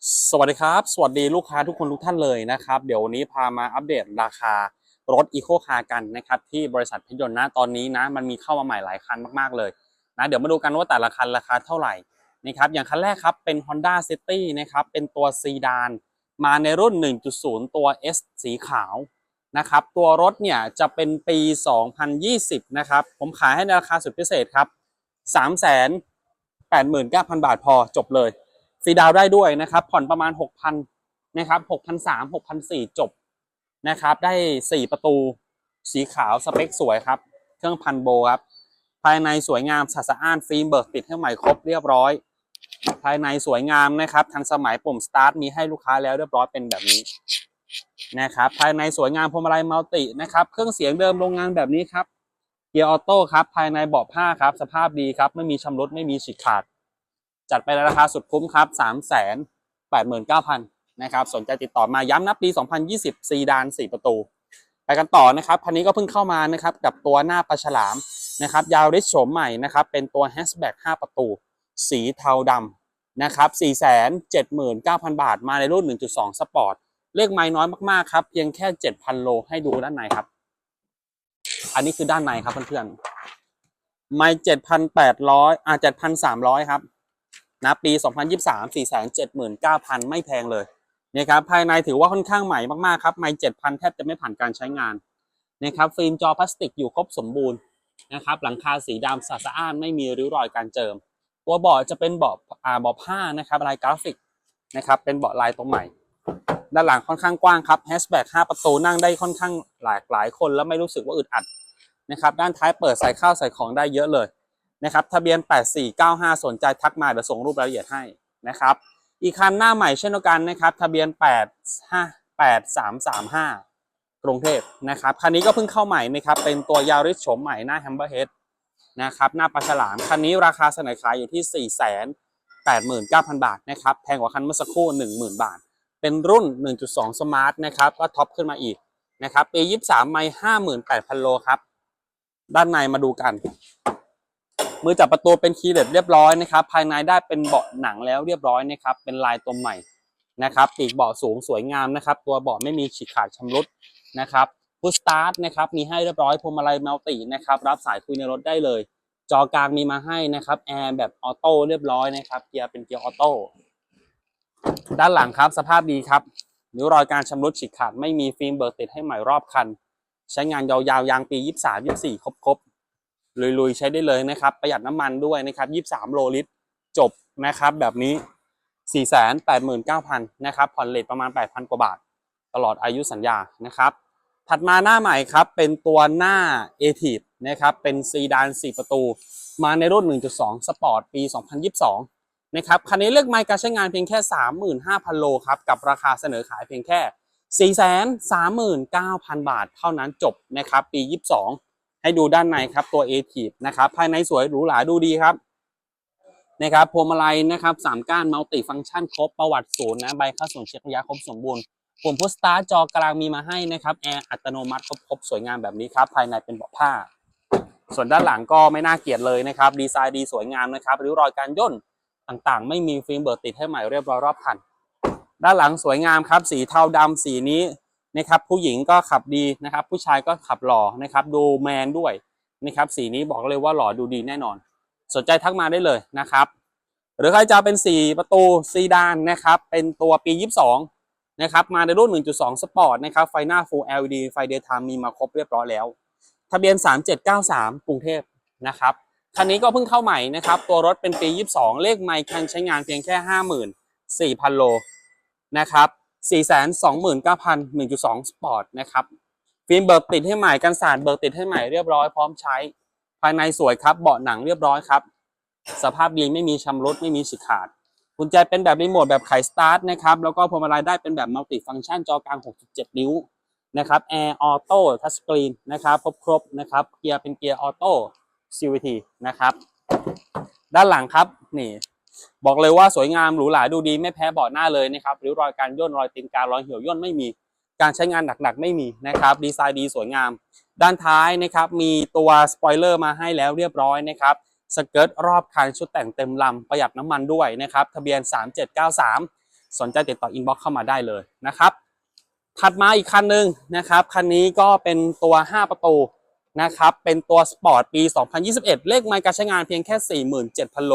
สวัสดีครับ สวัสดีลูกค้าทุกคนทุกท่านเลยนะครับ เดี๋ยววันนี้พามาอัปเดตราคารถอีโคคาร์กันนะครับที่บริษัทพชรยนต์นะตอนนี้นะมันมีเข้ามาใหม่หลายคันมากๆเลยนะเดี๋ยวมาดูกันว่าแต่ละคันราคาเท่าไหร่นะครับอย่างคันแรกครับเป็น Honda City นะครับเป็นตัวซีดานมาในรุ่น 1.0 ตัว S สีขาวนะครับตัวรถเนี่ยจะเป็นปี 2020 นะครับผมขายให้ในราคาสุดพิเศษครับ 389,000 บาทพอจบเลย ฟรีดาวได้ด้วยนะครับ ผ่อนประมาณ 6,000นะครับ6,300 6,400จบนะครับ ได้ 4 ประตูสีขาวสเปคสวยครับ เครื่องพันโบครับ ภายในสวยงามสะสะอ้านฟิล์มเบิร์กติดให้ใหม่ครบเรียบร้อย ภายในสวยงามนะครับทันสมัยปุ่มสตาร์ทมีให้ลูกค้าแล้วเรียบร้อยเป็นแบบนี้นะครับภายในสวยงามพวงมาลัยมัลตินะครับ เครื่องเสียงเดิมโรงงานแบบนี้ครับเกียร์ออโต้ครับ ภายในเบาะผ้าครับ สภาพดีครับ ไม่มีชำรุดไม่มีฉีกขาด จัดไปในราคาสุดคุ้มครับ 3 8 9 0 0 0นะครับ สนใจติดต่อมาย้ำนะปี 2020 ซีดาน 4 ประตู ไปกันต่อนะครับคันนี้ก็เพิ่งเข้ามานะครับ กับตัวหน้าปลาฉลามนะครับ ยาวริชโฉมใหม่นะครับ เป็นตัวแฮชแบ็ก5ประตู สีเทาดำนะครับ479,000 บาท มาในรุ่น 1.2 สปอร์ต เลขไม้น้อยมากๆครับ เพียงแค่ 7,000 โลให้ดูด้านในครับ อันนี้คือด้านในครับเพื่อนๆ ไม่7,800อ่า7,300 ครับ นะปี 2023 479,000 ไม่แพงเลยนะครับภายในถือว่าค่อนข้างใหม่มากๆครับไม่7,000 แทบจะไม่ผ่านการใช้งานนะครับฟิล์มจอพลาสติกอยู่ครบสมบูรณ์นะครับหลังคาสีดำสะสะอ้านไม่มีริ้วรอยการเจิม ตัวเบาะจะเป็นเบาะอ่าเบาะผ้านะครับลายกราฟิกนะครับเป็นเบาะลายตัวใหม่ ด้านหลังค่อนข้างกว้างครับแฮชแบ็ก5ประตูนั่งได้ค่อนข้างหลากหลายคนแล้วไม่รู้สึกว่าอึดอัดนะครับด้านท้ายเปิดใส่ข้าวใส่ของได้เยอะเลย นะครับทะเบียน 8495 สนใจทักมาเดี๋ยวส่งรูปรายละเอียดให้นะครับอีกคันหน้าใหม่เช่นเดียวกันนะครับทะเบียน 85335 กรุงเทพนะครับคันนี้ก็เพิ่งเข้าใหม่นะครับเป็นตัวยาริสโฉมใหม่หน้าแฮมเบอร์เฮดนะครับหน้าปลาฉลามคันนี้ราคาเสนอขายอยู่ที่ 489,000 บาทนะครับแพงกว่าคันเมื่อสักครู่ 10,000 บาท เป็นรุ่น 1.2 สมาร์ทนะครับก็ท็อปขึ้นมาอีกนะครับปี 23 ไม่ 58,000 โลครับ ด้านในมาดูกัน มือจับประตูเป็นคีย์เลสเรียบร้อยนะครับ ภายในได้เป็นเบาะหนังแล้วเรียบร้อยนะครับ เป็นลายตัวใหม่นะครับปีกเบาะสูงสวยงามนะครับ ตัวเบาะไม่มีฉีกขาดชำรุดนะครับพุชสตาร์ทนะครับ มีให้เรียบร้อยพวงมาลัยมัลตินะครับ รับสายคุยในรถได้เลย จอกลางมีมาให้นะครับแอร์แบบออโต้เรียบร้อยนะครับเกียร์เป็นเกียร์ออโต้ด้านหลังครับสภาพดีครับริ้วรอยการชำรุดฉีกขาดไม่มีฟิล์มเบิร์ติดให้ใหม่รอบคัน ใช้งานยาวๆยางปี 23 24 ครบ ลุยๆใช้ได้เลยนะครับ ประหยัดน้ำมันด้วยนะครับ23 โลลิตร จบนะครับ แบบนี้ 489,000นะครับผ่อนเลทประมาณ 8,000 กว่าบาท ตลอดอายุสัญญานะครับ ถัดมาหน้าใหม่ครับ เป็นตัวหน้า a t i v นะครับ เป็นซีดาน 4 ประตู มาในรุ่น 1.2 สปอร์ตปี 2022 นะครับคันนี้เลือกไมล์การใช้งานเพียงแค่ 35,000 โลครับกับราคาเสนอขายเพียงแค่ 439,000 บาท เท่านั้นจบนะครับปี 22 ให้ดูด้านในครับตัว a t i v นะครับภายในสวยหรูหราดูดีครับนะครับพวงมาลัยนะครับสามก้านมัลติฟังก์ชันครบประวัติศูนย์นะใบค่าส่งเช็คระยะครบสมบูรณ์ปุ่มพุชสตาร์จอกลางมีมาให้นะครับแอร์อัตโนมัติครบครบสวยงามแบบนี้ครับ ภายในเป็นเบาะผ้า ส่วนด้านหลังก็ไม่น่าเกลียดเลยนะครับดีไซน์ดีสวยงามนะครับริ้วรอยการย่นต่างๆ ไม่มีฟิล์มเบิร์ติดให้ใหม่เรียบร้อยรอบคัน ด้านหลังสวยงามครับ สีเทาดำสีนี้ นะครับผู้หญิงก็ขับดีนะครับ ผู้ชายก็ขับหล่อนะครับ ดูแมนด้วยนะครับสีนี้บอกเลยว่าหล่อดูดีแน่นอน สนใจทักมาได้เลยนะครับ หรือใครจะเป็น 4 ประตูซีดานนะครับเป็นตัวปี 22 นะครับ มาในรุ่น 1.2 สปอร์ตนะครับไฟหน้า Full LED ไฟ Daytime มีมาครบเรียบร้อยแล้ว ทะเบียน 3793 กรุงเทพนะครับคันนี้ก็เพิ่งเข้าใหม่นะครับ ตัวรถเป็นปี 22 เลขไมล์คันใช้งานเพียงแค่ 54,000 โลนะครับ 429,000 1.2 สปอร์ตนะครับ ฟิล์มเบิกติดให้ใหม่ กันสาดเบิกติดให้ใหม่เรียบร้อยพร้อมใช้ ภายในสวยครับ เบาะหนังเรียบร้อยครับ สภาพดีไม่มีชำรุดไม่มีฉีกขาดกุญแจเป็นแบบรีโมทแบบไขสตาร์ทนะครับ แล้วก็พวงมาลัยได้เป็นแบบมัลติฟังก์ชันจอกลาง 67 นิ้วนะครับแอร์ออโต้ทัชสกรีนนะครับครบครบๆนะครับ เกียร์เป็นเกียร์ออโต้ CVT นะครับ ด้านหลังครับ นี่ บอกเลยว่าสวยงามหรูหราดูดีไม่แพ้เบาะหน้าเลยนะครับริ้วรอยการย่นรอยตีนการรอยเหี่ยวย่นไม่มี การใช้งานหนักๆไม่มีนะครับ ดีไซน์ดีสวยงาม ด้านท้ายนะครับมีตัวสปอยเลอร์มาให้แล้วเรียบร้อยนะครับสเกิร์ตรอบคันชุดแต่งเต็มลำประหยัดน้ำมันด้วยนะครับทะเบียน 3793 สนใจติดต่ออินบ็อกซ์เข้ามาได้เลยนะครับถัดมาอีกคันหนึ่งนะครับคันนี้ก็เป็นตัว 5 ประตูนะครับเป็นตัวสปอร์ตปี 2021 เลขไมล์การใช้งานเพียงแค่ 47,000 โล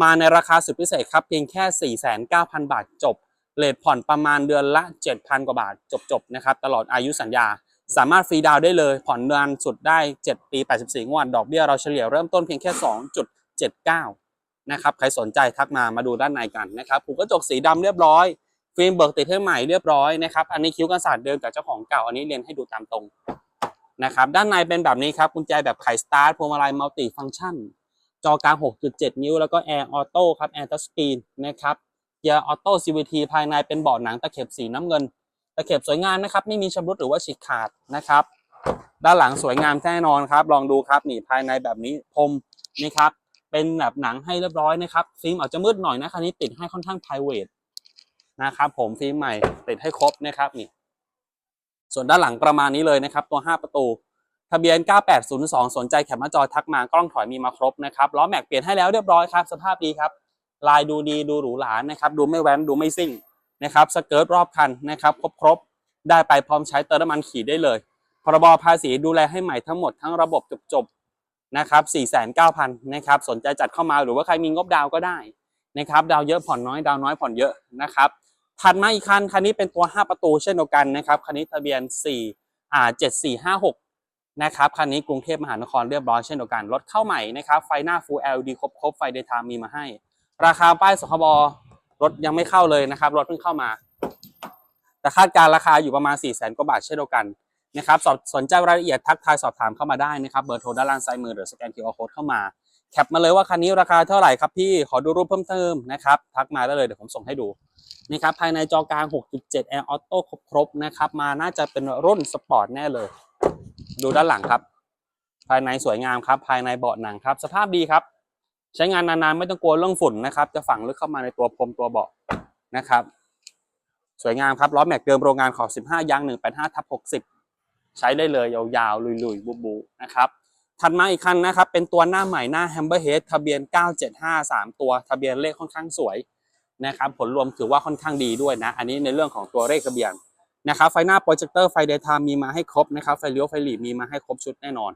มาในราคาสุดพิเศษครับเพียงแค่ 49,000 บาทจบเลทผ่อนประมาณเดือนละ 7,000 กว่าบาทจบๆนะครับตลอดอายุสัญญา สามารถฟรีดาวน์ได้เลย ผ่อนเดือนสุดได้ 7 ปี 84 งวด ดอกเบี้ยเราเฉลี่ยเริ่มต้นเพียงแค่ 2.79 นะครับใครสนใจทักมามาดูด้านในกันนะครับผูกกระจกสีดำเรียบร้อย ฟิล์มเบิกติดให้ใหม่เรียบร้อยนะครับอันนี้คิ้วกันศาสตร์เดิมกับเจ้าของเก่าอันนี้เรียนให้ดูตามตรงนะครับด้านในเป็นแบบนี้ครับกุญแจแบบไขสตาร์ทพวงมาลัยมัลติฟังก์ชัน จอกลาง 6.7 นิ้ว แล้วก็แอร์ออโต้ครับแอร์ทัชสกรีนนะครับเกียร์ออโต้ CVT ภายในเป็นเบาะหนังตะเข็บสีน้ำเงิน ตะเข็บสวยงามนะครับ ไม่มีชำรุดหรือว่าฉีกขาดนะครับ ด้านหลังสวยงามแน่นอนครับ ลองดูครับนี่ภายในแบบนี้พรมนี่ครับ เป็นแบบหนังให้เรียบร้อยนะครับฟิล์มอาจจะมืดหน่อยนะคันนี้ติดให้ค่อนข้าง p r i v a t นะครับผมฟิล์มใหม่ติดให้ครบนะครับนี่ส่วนด้านหลังประมาณนี้เลยนะครับ ตัว 5 ประตู ทะเบียน 9802 สนใจแคปหน้าจอทักมากล้องถอยมีมาครบนะครับล้อแม็กเปลี่ยนให้แล้วเรียบร้อยครับ สภาพดีครับ ลายดูดีดูหรูหรานะครับ ดูไม่แว้นดูไม่ซิ่งนะครับสเกิร์ตรอบคันนะครับครบครบได้ไปพร้อมใช้เติมน้ำมันขี่ได้เลยพรบภาษีดูแลให้ใหม่ทั้งหมดทั้งระบบจบๆนะครับ4,900นะครับสนใจจัดเข้ามาหรือว่าใครมีงบดาวก็ได้นะครับดาวเยอะผ่อนน้อยดาวน้อยผ่อนเยอะนะครับถัดมาอีกคันคันนี้เป็นตัว 5 ประตูเช่นเดียวกันนะครับคันนี้ทะเบียน4อ่า7456 นะครับคันนี้กรุงเทพมหานครเรียบร้อยเช่นเดียวกันรถเข้าใหม่นะครับไฟหน้า Full LED ครบครบไฟเดย์ทม์มีมาให้ ราคาป้ายสคบรถยังไม่เข้าเลยนะครับรถเพิ่งเข้ามา แต่คาดการราคาอยู่ประมาณ4 0 0 0 0 0กว่าบาทเช่นเดียวกันนะครับสอบสนใจรายละเอียดทักทายสอบถามเข้ามาได้นะครับเบอร์โทรด้านล่างซ้ายมือหรือสแกน QR Code เข้ามาแคปมาเลยว่าคันนี้ราคาเท่าไหร่ครับพี่ขอดูรูปเพิ่มเติมนะครับทักมาได้เลยเดี๋ยวผมส่งให้ดูนะครับภายในจอกลาง 6.7 Air Auto ครบครบนะครับมาน่าจะเป็นรุ่นสปอร์ตแน่เลย ดูด้านหลังครับ ภายในสวยงามครับ ภายในเบาะหนังครับ สภาพดีครับ ใช้งานนานๆไม่ต้องกลัวเรื่องฝุ่นนะครับ จะฝังลึกเข้ามาในตัวพรมตัวเบาะนะครับ สวยงามครับล้อแม็กเดิมโรงงานขอบ15ยาง185ทับ60 ใช้ได้เลยยาวๆลุยๆบุบูนะครับถัดมาอีกคันนะครับ เป็นตัวหน้าใหม่หน้า Hamber Head ทะเบียน 9753 ตัว ทะเบียนเลขค่อนข้างสวยนะครับ ผลรวมถือว่าค่อนข้างดีด้วยนะ อันนี้ในเรื่องของตัวเลขทะเบียน นะครับไฟหน้าโปรเจคเตอร์ไฟเดย์ไทม์มีมาให้ครบนะครับไฟเลี้ยวไฟหลีมีมาให้ครบชุดแน่นอน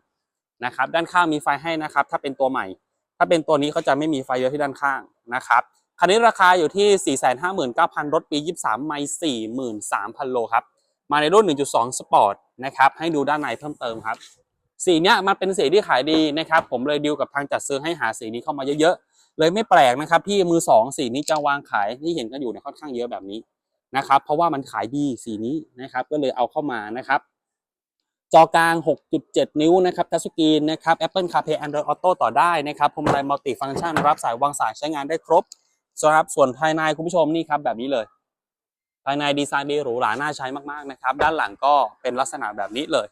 นะครับด้านข้างมีไฟให้นะครับ ถ้าเป็นตัวใหม่ ถ้าเป็นตัวนี้เขาจะไม่มีไฟเลี้ยวที่ด้านข้างนะครับคันนี้ราคาอยู่ที่ 459,000 รถปี 23 ไม่43,000 โลครับ มาในรุ่น 1.2 สปอร์ตนะครับ ให้ดูด้านในเพิ่มเติมครับ สีเนี้ยมันเป็นสีที่ขายดีนะครับ ผมเลยดีลกับทางจัดซื้อให้หาสีนี้เข้ามาเยอะๆ เลยไม่แปลกนะครับที่มือสองสีนี้จะวางขายที่เห็นกันอยู่เนี่ยค่อนข้างเยอะแบบนี้ นะครับ เพราะว่ามันขายดีสีนี้นะครับ ก็เลยเอาเข้ามานะครับ จอกลาง 6.7 นิ้วนะครับทัชสกรีนนะครับ Apple CarPlay Android Auto ต่อได้นะครับพวงมาลัยมัลติฟังก์ชันรับสายวางสายใช้งานได้ครบสำหรับส่วนภายในคุณผู้ชมนี่ครับแบบนี้เลย ภายในดีไซน์ดีหรูหราน่าใช้มากๆนะครับ ด้านหลังก็เป็นลักษณะแบบนี้เลย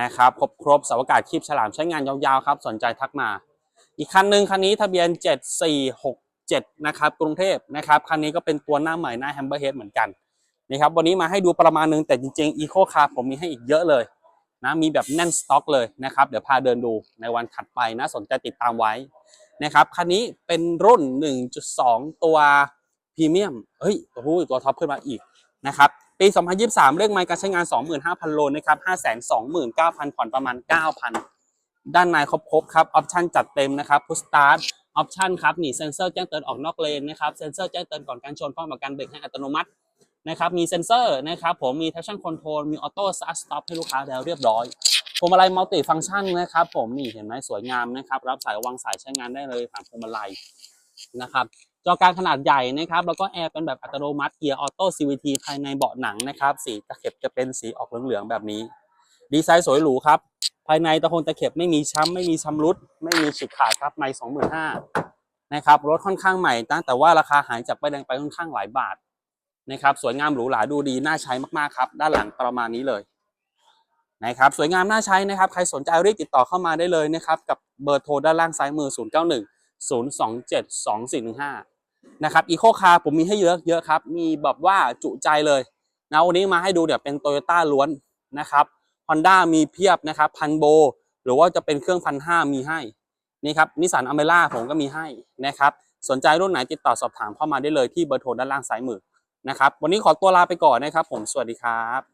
นะครับครบครบสาอากาศคีบฉลามใช้งานยาวๆครับ สนใจทักมา อีกคันหนึ่งคันนี้ทะเบียน 746 7467นะครับกรุงเทพนะครับคันนี้ก็เป็นตัวหน้าใหม่หน้าแฮมเบอร์เฮดเหมือนกันนะครับวันนี้มาให้ดูประมาณนึงแต่จริงๆ Eco Car ผมมีให้อีกเยอะเลยนะมีแบบแน่นสต็อกเลยนะครับเดี๋ยวพาเดินดูในวันถัดไปนะสนใจติดตามไว้นะครับคันนี้เป็นรุ่น 1.2 ตัวพรีเมียมเฮ้ยโอ้โหตัวท็อปขึ้นมาอีกนะครับปี 2023เลขไมล์การใช้งาน 25,000 โลนะครับ529,000 ผ่อนประมาณ 9,000 ด้านในครบๆครับ ออปชั่นจัดเต็มนะครับพุชสตาร์ท ออปชันครับนี่เซ็นเซอร์แจ้งเตือนออกนอกเลนนะครับเซ็นเซอร์แจ้งเตือนก่อนการชนพร้อมกับการเบรกให้อัตโนมัตินะครับมีเซ็นเซอร์นะครับผมมี traction control มีออโต้สตาร์ทสต็อปให้ลูกค้าแล้วเรียบร้อยพวงมาลัยมัลติฟังก์ชันนะครับผมนี่เห็นไหมสวยงามนะครับรับสายวางสายใช้งานได้เลยผ่านพวงมาลัยนะครับจอกางขนาดใหญ่นะครับแล้วก็แอร์เป็นแบบอัตโนมัติเกียร์ออโต้ CVT ภายในเบาะหนังนะครับสีตะเข็บจะเป็นสีออกเหลืองๆแบบนี้ ดีไซน์สวยหรูครับ ภายในตะคงตะเข็บไม่มีช้ำไม่มีชำรุด ไม่มีฉีกขาดครับใน25,000นะครับรถค่อนข้างใหม่ตั้งแต่ว่าราคาหายจากใบแดงไปค่อนข้างหลายบาทนะครับสวยงามหรูหราดูดีน่าใช้มากๆครับ ด้านหลังประมาณนี้เลยนะครับสวยงามน่าใช้นะครับ ใครสนใจรีบติดต่อเข้ามาได้เลยนะครับกับเบอร์โทรด้านล่างซ้ายมือ 091 027 2415นะครับอีโคคาร์ผมมีให้เยอะเยอะครับ มีแบบว่าจุใจเลยนะวันนี้มาให้ดูเดี๋ยวเป็นโตโยต้าล้วนนะครับ Honda มีเพียบนะครับพันโบ หรือว่าจะเป็นเครื่องพันห้ามีให้นี่ครับนิสสันอเมร่าผมก็มีให้นะครับสนใจรุ่นไหนติดต่อสอบถามเข้ามาได้เลยที่เบอร์โทรด้านล่างซ้ายมือนะครับวันนี้ขอตัวลาไปก่อนนะครับผมสวัสดีครับ